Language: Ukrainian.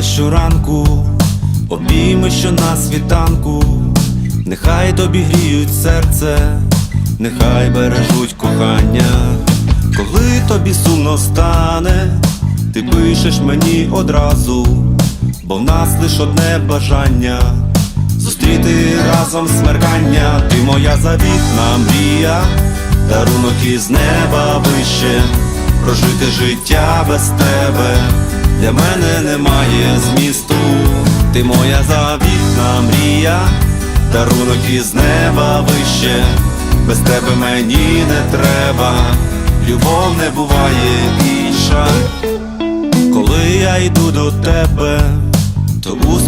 щоранку, обійми, що на світанку, нехай тобі гріють серце, нехай бережуть кохання, коли тобі сумно стане, ти пишеш мені одразу, бо в нас лиш одне бажання. Зустріти разом смеркання, ти моя завітна мрія, дарунок із неба вище, прожити життя без тебе, для мене немає змісту, ти моя завітна мрія, дарунок із неба вище, без тебе мені не треба, любов не буває інша, коли я йду до тебе, то усміх